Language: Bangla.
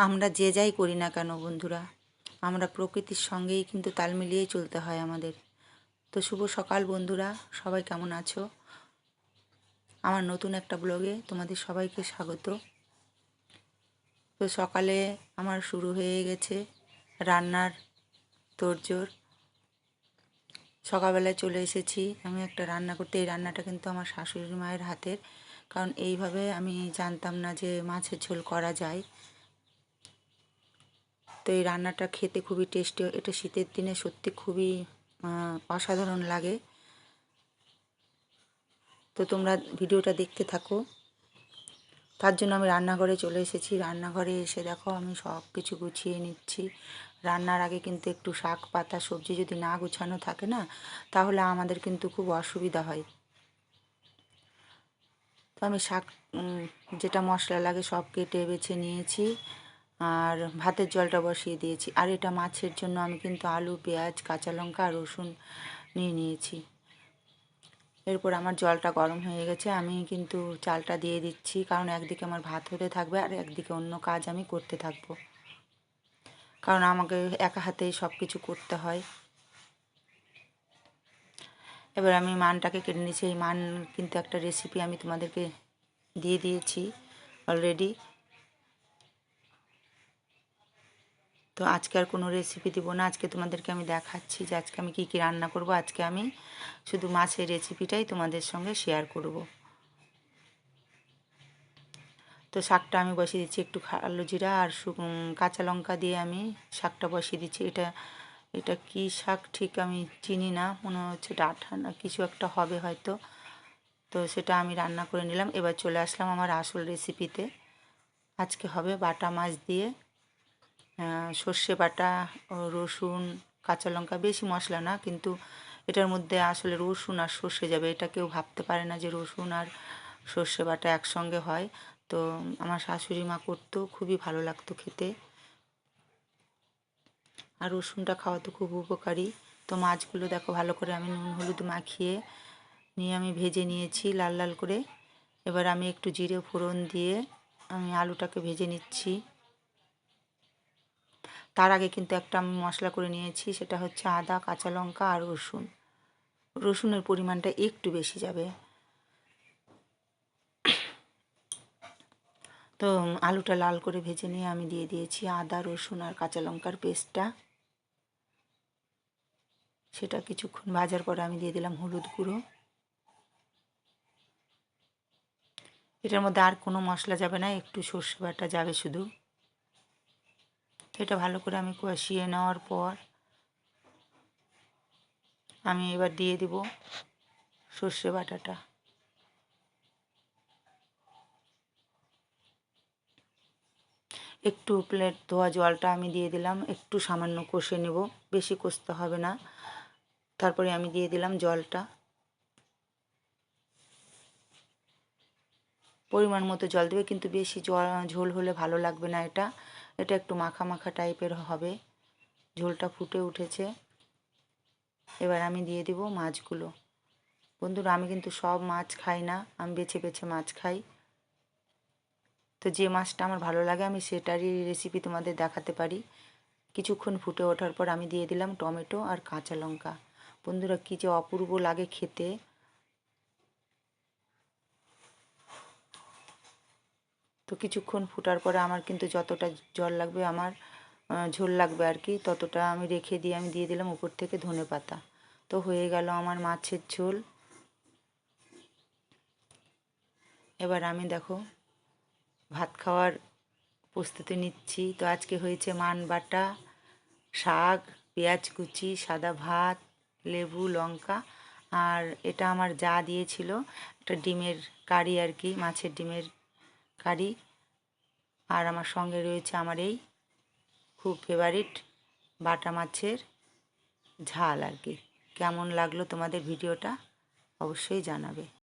আমরা যে যাই করি না কেন বন্ধুরা? আমরা প্রকৃতির সঙ্গেই কিন্তু তাল মিলিয়েই চলতে হয় আমাদের। তো শুভ সকাল বন্ধুরা, সবাই কেমন আছো? আমার নতুন একটা ব্লগে তোমাদের সবাইকে স্বাগত। তো সকালে আমার শুরু হয়ে গেছে রান্নার তোড়জোড়। সকালবেলায় চলে এসেছি। আমি একটা রান্না করতে, এই রান্নাটা কিন্তু আমার শাশুড়ি মায়ের হাতের। কারণ এইভাবে আমি জানতাম না যে মাছের ঝোল করা যায়। তো এই রান্নাটা খেতে খুবই টেস্টি এটা শীতের দিনে সত্যি খুবই অসাধারণ লাগে। তো তোমরা ভিডিওটা দেখতে থাকো। তার জন্য আমি রান্নাঘরে চলে এসেছি। রান্নাঘরে এসে দেখো, আমি সব কিছু গুছিয়ে নিচ্ছি। রান্নার আগে কিন্তু একটু শাক, পাতা, সবজি যদি না গুছানো থাকে না, তাহলে আমাদের কিন্তু খুব অসুবিধা হয়। তো আমি শাক যেটা মশলা লাগে সব কেটে বেছে নিয়েছি। আর ভাতের জলটা বসিয়ে দিয়েছি। আর এটা মাছের জন্য আমি কিন্তু আলু, পেঁয়াজ, কাঁচা লঙ্কা আর রসুন নিয়ে নিয়েছি। এরপর আমার জলটা গরম হয়ে গেছে। আমি কিন্তু চালটা দিয়ে দিচ্ছি, কারণ একদিকে আমার ভাত হতে থাকবে আর একদিকে অন্য কাজ আমি করতে থাকব। কারণ আমাকে একা হাতেই সব কিছু করতে হয়। এবার আমি মানটাকে কেটে নিয়েছি। এই মান কিন্তু একটা রেসিপি আমি তোমাদেরকে দিয়ে দিয়েছি অলরেডি তো আজকে আর কোনো রেসিপি দিব না। আজকে তোমাদেরকে আমি দেখাচ্ছি যে আজকে আমি কী কী রান্না করব। আজকে আমি শুধু মাছের রেসিপিটাই তোমাদের সঙ্গে শেয়ার করব। তো শাকটা আমি বসিয়ে দিচ্ছি একটু আলু জিরা আর কাঁচা লঙ্কা দিয়ে আমি শাকটা বসিয়ে দিচ্ছি। এটা এটা কি শাক ঠিক আমি চিনি না। মনে হচ্ছে ডাঁটা না, কিছু একটা হবে হয়তো। তো সেটা আমি রান্না করে নিলাম। এবার চলে আসলাম আমার আসল রেসিপিতে আজকে হবে বাটা মাছ দিয়ে সর্ষে বাটা রসুন, কাঁচা লঙ্কা, বেশি মশলা না, কিন্তু এটার মধ্যে আসলে রসুন আর সর্ষে যাবে। এটা কেউ ভাবতে পারে না যে রসুন আর সর্ষে বাটা একসঙ্গে হয়। তো আমার শাশুড়ি মা করতো, খুবই ভালো লাগতো খেতে। আর রসুনটা খাওয়া তো খুব উপকারী। তো মাছগুলো দেখো ভালো করে আমি নুন, হলুদ মাখিয়ে নিয়ে আমি ভেজে নিয়েছি লাল লাল করে। এবার আমি একটু জিরে ফোড়ন দিয়ে আমি আলুটাকে ভেজে নিচ্ছি। তার আগে কিন্তু একটা আমি মশলা করে নিয়েছি, সেটা হচ্ছে আদা, কাঁচা লঙ্কা আর রসুন। রসুনের পরিমাণটা একটু বেশি যাবে। তো আলুটা লাল করে ভেজে নিয়ে আমি দিয়ে দিয়েছি আদা, রসুন আর কাঁচা লঙ্কার পেস্টটা। সেটা কিছুক্ষণ ভাজার পরে আমি দিয়ে দিলাম হলুদ গুঁড়ো। এটার মধ্যে আর কোনো মশলা যাবে না, একটু সর্ষে বাটা যাবে শুধু। এটা ভালো করে আমি কষিয়ে নেওয়ার পর আমি এবার দিয়ে দিব সর্ষে বাটাটা। একটু প্লেট ধোয়া জলটা আমি দিয়ে দিলাম, একটু সামান্য কষে নেব, বেশি কষতে হবে না। তারপরে আমি দিয়ে দিলাম জলটা। পরিমাণ মতো জল দেবে, কিন্তু বেশি জল ঝোল হলে ভালো লাগবে না এটা। এটা একটু মাখা মাখা টাইপের হবে। ঝোলটা ফুটে উঠেছে। এবার আমি দিয়ে দিব মাছগুলো। বন্ধুরা, আমি কিন্তু সব মাছ খাই না, আমি বেছে বেছে মাছ খাই। তো যে মাছটা আমার ভালো লাগে, আমি সেটারই রেসিপি তোমাদের দেখাতে পারি। কিছুক্ষণ ফুটে ওঠার পর আমি দিয়ে দিলাম টমেটো আর কাঁচা লঙ্কা। বন্ধুরা, কী যে অপূর্ব লাগে খেতে। তো কিছুক্ষণ ফুটার পরে আমার কিন্তু যতটা জল লাগবে, আমার ঝোল লাগবে আর কি, ততটা আমি রেখে দিয়ে আমি দিয়ে দিলাম উপর থেকে ধনে পাতা। তো হয়ে গেল আমার মাছের ঝোল। এবার আমি দেখো ভাত খাওয়ার প্রস্তুতি নিচ্ছি। তো আজকে হয়েছে মান বাটা, শাক, পেঁয়াজ কুচি, সাদা ভাত, লেবু, লঙ্কা। আর এটা আমার যা দিয়েছিল, একটা ডিমের কারি আর কি, মাছের ডিমের কারি আর আমার সঙ্গে রয়েছে আমার এই খুব ফেভারিট বাটা মাছের ঝাল আর কি। কেমন লাগল তোমাদের ভিডিওটা? অবশ্যই জানাবে।